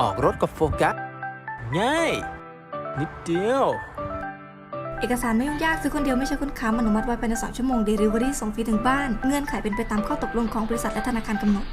ออกรถกับโฟกัส ง่าย นิดเดียว เอกสารไม่ยุ่งยากซื้อคนเดียวไม่ใช่คนค้ำอนุมัติไว้ภายใน2ชั่วโมงเดลิเวอรี่ส่งฟรีถึงบ้าน เงื่อนไขเป็นไปตามข้อตกลงของบริษัทและธนาคารกำหนด